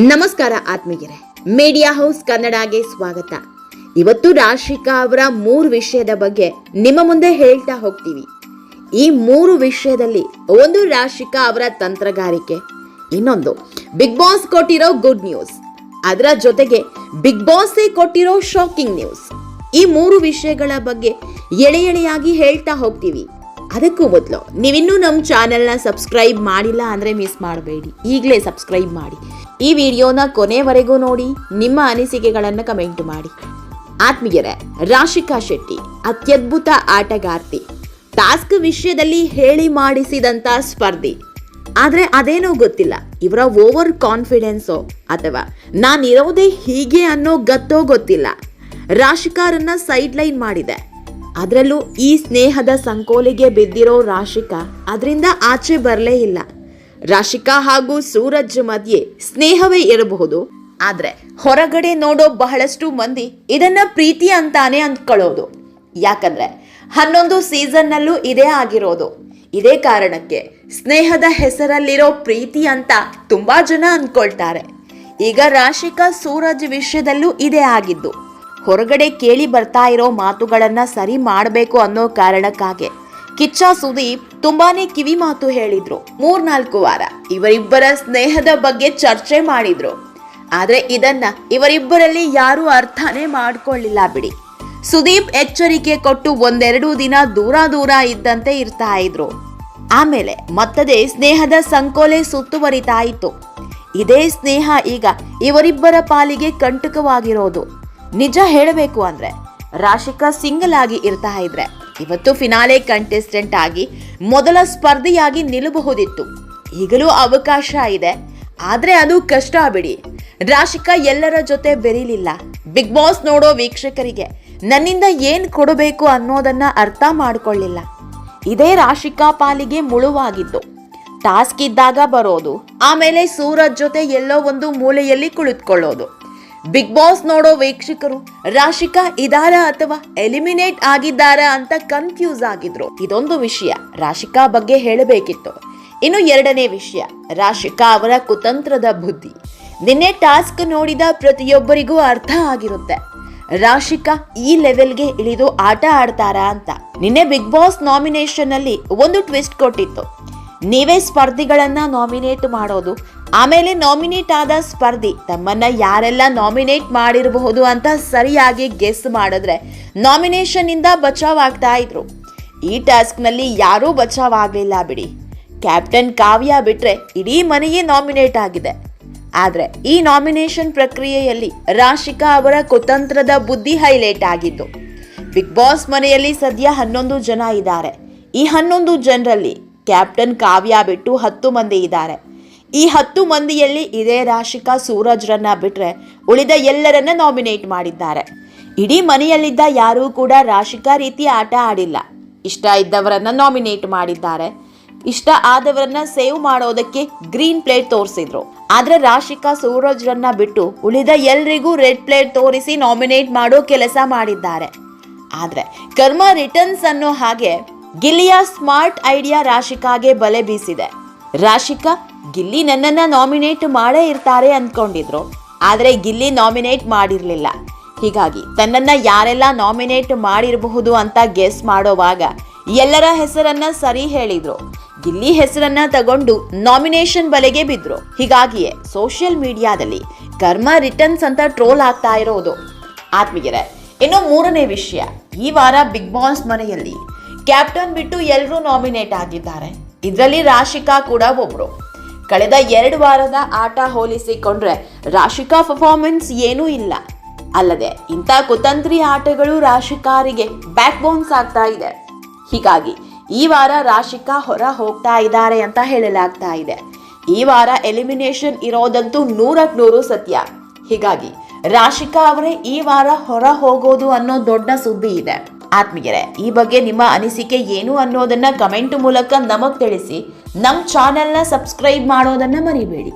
ನಮಸ್ಕಾರ ಆತ್ಮೀಯರೇ. Media house ಕನ್ನಡಗೆ ಸ್ವಾಗತ. ಇವತ್ತು ರಾಶಿಕಾ ಅವರ ಮೂರು ವಿಷಯದ ಬಗ್ಗೆ ನಿಮ್ಮ ಮುಂದೆ ಹೇಳ್ತಾ ಹೋಗ್ತೀವಿ. ಈ ಮೂರು ವಿಷಯದಲ್ಲಿ ಒಂದು ರಾಶಿಕಾ ಅವರ ತಂತ್ರಗಾರಿಕೆ, ಇನ್ನೊಂದು ಬಿಗ್ ಬಾಸ್ ಕೊಟ್ಟಿರೋ ಗುಡ್ ನ್ಯೂಸ್ ಅದರ ಜೊತೆಗೆ ಬಿಗ್ ಬಾಸೇ ಕೊಟ್ಟಿರೋ ಶಾಕಿಂಗ್ ನ್ಯೂಸ್ ಈ ಮೂರು ವಿಷಯಗಳ ಬಗ್ಗೆ ಎಳೆ ಎಳೆಯಾಗಿ ಹೇಳ್ತಾ ಹೋಗ್ತೀವಿ. ಅದಕ್ಕೂ ಮೊದಲು, ನೀವಿನ್ನೂ ನಮ್ಮ ಚಾನೆಲ್ನ ಸಬ್ಸ್ಕ್ರೈಬ್ ಮಾಡಿಲ್ಲ ಅಂದರೆ ಮಿಸ್ ಮಾಡಬೇಡಿ. ಈಗಲೇ ಸಬ್ಸ್ಕ್ರೈಬ್ ಮಾಡಿ. ಈ ವಿಡಿಯೋನ ಕೊನೆವರೆಗೂ ನೋಡಿ, ನಿಮ್ಮ ಅನಿಸಿಕೆಗಳನ್ನು ಕಮೆಂಟ್ ಮಾಡಿ. ಆತ್ಮೀಯರೇ, ರಾಶಿಕಾ ಶೆಟ್ಟಿ, ಅತ್ಯದ್ಭುತ ಆಟಗಾರ್ತಿ. ಟಾಸ್ಕ್ ವಿಷಯದಲ್ಲಿ ಹೇಳಿ ಮಾಡಿಸಿದಂಥ ಸ್ಪರ್ಧಿ. ಆದರೆ ಅದೇನೋ ಗೊತ್ತಿಲ್ಲ, ಇವರ ಓವರ್ ಕಾನ್ಫಿಡೆನ್ಸೋ ಅಥವಾ ನಾನಿರೋದೇ ಹೀಗೆ ಅನ್ನೋ ಗತ್ತೋ ಗೊತ್ತಿಲ್ಲ. ರಾಶಿಕಾರನ್ನ ಸೈಡ್ ಲೈನ್ ಮಾಡಿದೆ. ಅದರಲ್ಲೂ ಈ ಸ್ನೇಹದ ಸಂಕೋಲೆಗೆ ಬಿದ್ದಿರೋ ರಾಶಿಕಾ ಅದರಿಂದ ಆಚೆ ಬರಲೇ ಇಲ್ಲ. ರಾಶಿಕಾ ಹಾಗೂ ಸೂರಜ್ ಮಧ್ಯೆ ಸ್ನೇಹವೇ ಇರಬಹುದು, ಆದರೆ ಹೊರಗಡೆ ನೋಡೋ ಬಹಳಷ್ಟು ಮಂದಿ ಇದನ್ನ ಪ್ರೀತಿ ಅಂತಾನೆ ಅಂದ್ಕೊಳ್ಳೋದು. ಯಾಕಂದ್ರೆ ಹನ್ನೊಂದು ಸೀಸನ್ನಲ್ಲೂ ಇದೇ ಆಗಿರೋದು. ಇದೇ ಕಾರಣಕ್ಕೆ ಸ್ನೇಹದ ಹೆಸರಲ್ಲಿರೋ ಪ್ರೀತಿ ಅಂತ ತುಂಬಾ ಜನ ಅಂದ್ಕೊಳ್ತಾರೆ. ಈಗ ರಾಶಿಕಾ ಸೂರಜ್ ವಿಷಯದಲ್ಲೂ ಇದೇ ಆಗಿದ್ದು. ಹೊರಗಡೆ ಕೇಳಿ ಬರ್ತಾ ಇರೋ ಮಾತುಗಳನ್ನ ಸರಿ ಮಾಡಬೇಕು ಅನ್ನೋ ಕಾರಣಕ್ಕಾಗೆ. ಕಿಚ್ಚ ಸುದೀಪ್ ತುಂಬಾನೇ ಕಿವಿ ಮಾತು ಹೇಳಿದ್ರು ಮೂರ್ನಾಲ್ಕು ವಾರ. ಇವರಿಬ್ಬರ ಸ್ನೇಹದ ಬಗ್ಗೆ ಚರ್ಚೆ ಮಾಡಿದ್ರು. ಆದ್ರೆ ಇದನ್ನ ಇವರಿಬ್ಬರಲ್ಲಿ ಯಾರೂ ಅರ್ಥನೇ ಮಾಡ್ಕೊಳ್ಳಿಲ್ಲ ಬಿಡಿ. ಸುದೀಪ್ ಎಚ್ಚರಿಕೆ ಕೊಟ್ಟು ಒಂದೆರಡು ದಿನ ದೂರ ದೂರ ಇದ್ದಂತೆ ಇರ್ತಾ ಇದ್ರು. ಆಮೇಲೆ ಮತ್ತದೇ ಸ್ನೇಹದ ಸಂಕೋಲೆ ಸುತ್ತುವರಿತಾ ಇತ್ತು. ಇದೇ ಸ್ನೇಹ ಈಗ ಇವರಿಬ್ಬರ ಪಾಲಿಗೆ ಕಂಟಕವಾಗಿರೋದು. ನಿಜ ಹೇಳಬೇಕು ಅಂದ್ರೆ ರಾಶಿಕಾ ಸಿಂಗಲ್ ಆಗಿ ಇರ್ತಾ ಇದ್ರೆ. ಇವತ್ತು ಫಿನಾಲೆ ಕಂಟೆಸ್ಟೆಂಟ್ ಆಗಿ ಮೊದಲ ಸ್ಪರ್ಧೆಯಾಗಿ ನಿಲ್ಲಬಹುದಿತ್ತು. ಈಗಲೂ ಅವಕಾಶ ಇದೆ. ಆದ್ರೆ ಅದು ಕಷ್ಟ ಬಿಡಿ. ರಾಶಿಕಾ ಎಲ್ಲರ ಜೊತೆ ಬೆರೀಲಿಲ್ಲ. ಬಿಗ್ ಬಾಸ್ ನೋಡೋ ವೀಕ್ಷಕರಿಗೆ ನನ್ನಿಂದ ಏನ್ ಕೊಡಬೇಕು ಅನ್ನೋದನ್ನ ಅರ್ಥ ಮಾಡಿಕೊಳ್ಳಿಲ್ಲ. ಇದೇ ರಾಶಿಕಾ ಪಾಲಿಗೆ ಮುಳುವಾಗಿದ್ದು. ಟಾಸ್ಕ್ ಇದ್ದಾಗ ಬರೋದು, ಆಮೇಲೆ ಸೂರಜ್ ಜೊತೆ ಎಲ್ಲೋ ಒಂದು ಮೂಲೆಯಲ್ಲಿ ಕುಳಿತುಕೊಳ್ಳೋದು. ಬಿಗ್ ಬಾಸ್ ನೋಡೋ ವೀಕ್ಷಕರು ರಾಶಿಕಾ ಇದಾರ ಅಥವಾ ಎಲಿಮಿನೇಟ್ ಆಗಿದ್ದಾರ ಅಂತ ಕನ್ಫ್ಯೂಸ್ ಆಗಿದ್ರು. ಇದೊಂದು ವಿಷಯ. ರಾಶಿಕಾ ಬಗ್ಗೆ ಹೇಳಬೇಕಿತ್ತು. ಇನ್ನು ಎರಡನೇ ವಿಷಯ. ರಾಶಿಕಾ ಅವರ ಕುತಂತ್ರದ ಬುದ್ಧಿ. ನಿನ್ನೆ ಟಾಸ್ಕ್ ನೋಡಿದ ಪ್ರತಿಯೊಬ್ಬರಿಗೂ ಅರ್ಥ ಆಗಿರುತ್ತೆ. ರಾಶಿಕಾ ಈ ಲೆವೆಲ್ಗೆ ಇಳಿದು ಆಟ ಆಡ್ತಾರಾ ಅಂತ. ನಿನ್ನೆ ಬಿಗ್ ಬಾಸ್ ನಾಮಿನೇಷನ್ ಅಲ್ಲಿ ಒಂದು ಟ್ವಿಸ್ಟ್ ಕೊಟ್ಟಿತ್ತು. ನೀವೇ ಸ್ಪರ್ಧಿಗಳನ್ನ ನಾಮಿನೇಟ್ ಮಾಡೋದು ಆಮೇಲೆ ನಾಮಿನೇಟ್ ಆದ ಸ್ಪರ್ಧಿ, ತಮ್ಮನ್ನ ಯಾರೆಲ್ಲ ನಾಮಿನೇಟ್ ಮಾಡಿರಬಹುದು ಅಂತ ಸರಿಯಾಗಿ ಗೆಸ್ ಮಾಡಿದ್ರೆ ನಾಮಿನೇಷನ್ ಇಂದ ಬಚಾವ್ ಆಗ್ತಾ ಇದ್ರು. ಈ ಟಾಸ್ಕ್ನಲ್ಲಿ ಯಾರೂ ಬಚಾವ್ ಆಗ್ಲಿಲ್ಲ ಬಿಡಿ. ಕ್ಯಾಪ್ಟನ್ ಕಾವ್ಯ ಬಿಟ್ರೆ ಇಡೀ ಮನೆಯೇ ನಾಮಿನೇಟ್ ಆಗಿದೆ. ಆದ್ರೆ ಈ ನಾಮಿನೇಷನ್ ಪ್ರಕ್ರಿಯೆಯಲ್ಲಿ ರಾಶಿಕಾ ಅವರ ಕುತಂತ್ರದ ಬುದ್ಧಿ ಹೈಲೈಟ್ ಆಗಿದ್ದು ಬಿಗ್ ಬಾಸ್ ಮನೆಯಲ್ಲಿ ಸದ್ಯ ಹನ್ನೊಂದು ಜನ ಇದ್ದಾರೆ. ಈ ಹನ್ನೊಂದು ಜನರಲ್ಲಿ ಕ್ಯಾಪ್ಟನ್ ಕಾವ್ಯ ಬಿಟ್ಟು ಹತ್ತು ಮಂದಿ ಇದ್ದಾರೆ. ಈ ಹತ್ತು ಮಂದಿಯಲ್ಲಿ ಇದೇ ರಾಶಿಕಾ ಸೂರಜ್ರನ್ನ ಬಿಟ್ರೆ ಉಳಿದ ಎಲ್ಲರನ್ನ ನಾಮಿನೇಟ್ ಮಾಡಿದ್ದಾರೆ. ಇಡೀ ಮನೆಯಲ್ಲಿದ್ದ ಯಾರೂ ಕೂಡ ರಾಶಿಕಾ ರೀತಿ ಆಟ ಆಡಿಲ್ಲ. ಇಷ್ಟ ಇದ್ದವರನ್ನ ನಾಮಿನೇಟ್ ಮಾಡಿದ್ದಾರೆ. ಇಷ್ಟ ಆದವರನ್ನ ಸೇವ್ ಮಾಡೋದಕ್ಕೆ ಗ್ರೀನ್ ಪ್ಲೇಟ್ ತೋರಿಸಿದ್ರು. ಆದ್ರೆ ರಾಶಿಕಾ ಸೂರಜ್ರನ್ನ ಬಿಟ್ಟು ಉಳಿದ ಎಲ್ರಿಗೂ ರೆಡ್ ಪ್ಲೇಟ್ ತೋರಿಸಿ ನಾಮಿನೇಟ್ ಮಾಡೋ ಕೆಲಸ ಮಾಡಿದ್ದಾರೆ. ಆದ್ರೆ ಕರ್ಮ ರಿಟರ್ನ್ಸ್ ಅನ್ನೋ ಹಾಗೆ ಗಿಲಿಯ ಸ್ಮಾರ್ಟ್ ಐಡಿಯಾ ರಾಶಿಕಾಗೆ ಬಲೆ ಬೀಸಿದೆ. ರಾಶಿಕಾ ಗಿಲ್ಲಿ ನನ್ನನ್ನ ನಾಮಿನೇಟ್ ಮಾಡೇ ಇರ್ತಾರೆ ಅಂದ್ಕೊಂಡಿದ್ರು ಆದರೆ ಗಿಲ್ಲಿ ನಾಮಿನೇಟ್ ಮಾಡಿರಲಿಲ್ಲ. ಹೀಗಾಗಿ ತನ್ನನ್ನ ಯಾರೆಲ್ಲ ನಾಮಿನೇಟ್ ಮಾಡಿರಬಹುದು ಅಂತ ಗೆಸ್ ಮಾಡೋವಾಗ ಎಲ್ಲರ ಹೆಸರನ್ನ ಸರಿ ಹೇಳಿದ್ರು. ಗಿಲ್ಲಿ ಹೆಸರನ್ನ ತಗೊಂಡು ನಾಮಿನೇಷನ್ ಬಲೆಗೆ ಬಿದ್ರು. ಹೀಗಾಗಿಯೇ ಸೋಷಿಯಲ್ ಮೀಡಿಯಾದಲ್ಲಿ ಕರ್ಮ ರಿಟರ್ನ್ಸ್ ಅಂತ ಟ್ರೋಲ್ ಆಗ್ತಾ ಇರೋದು. ಆತ್ಮೀಯರೇ, ಇನ್ನು ಮೂರನೇ ವಿಷಯ. ಈ ವಾರ ಬಿಗ್ ಬಾಸ್ ಮನೆಯಲ್ಲಿ ಕ್ಯಾಪ್ಟನ್ ಬಿಟ್ಟು ಎಲ್ಲರೂ ನಾಮಿನೇಟ್ ಆಗಿದ್ದಾರೆ. ಇದರಲ್ಲಿ ರಾಶಿಕಾ ಕೂಡ ಒಬ್ರು. ಕಳೆದ ಎರಡು ವಾರದ ಆಟ ಹೋಲಿಸಿಕೊಂಡ್ರೆ ರಾಶಿಕಾ ಪರ್ಫಾರ್ಮೆನ್ಸ್ ಏನೂ ಇಲ್ಲ. ಅಲ್ಲದೆ ಇಂಥ ಕುತಂತ್ರಿ ಆಟಗಳು ರಾಶಿಕಾರಿಗೆ ಬ್ಯಾಕ್ ಬೋನ್ಸ್ ಆಗ್ತಾ ಇದೆ. ಹೀಗಾಗಿ ಈ ವಾರ ರಾಶಿಕಾ ಹೊರ ಹೋಗ್ತಾ ಇದ್ದಾರೆ ಅಂತ ಹೇಳಲಾಗ್ತಾ ಇದೆ. ಈ ವಾರ ಎಲಿಮಿನೇಷನ್ ಇರೋದಂತೂ ನೂರಕ್ ನೂರು ಸತ್ಯ. ಹೀಗಾಗಿ ರಾಶಿಕಾ ಅವರೇ ಈ ವಾರ ಹೊರ ಹೋಗೋದು ಅನ್ನೋ ದೊಡ್ಡ ಸುದ್ದಿ ಇದೆ. ಆತ್ಮೀಯರೇ, ಈ ಬಗ್ಗೆ ನಿಮ್ಮ ಅನಿಸಿಕೆ ಏನು ಅನ್ನೋದನ್ನ ಕಮೆಂಟ್ ಮೂಲಕ ನಮಗ್ ತಿಳಿಸಿ. ನಮ್ಮ ಚಾನೆಲ್ನ ಸಬ್ಸ್ಕ್ರೈಬ್ ಮಾಡೋದನ್ನು ಮರಿಬೇಡಿ.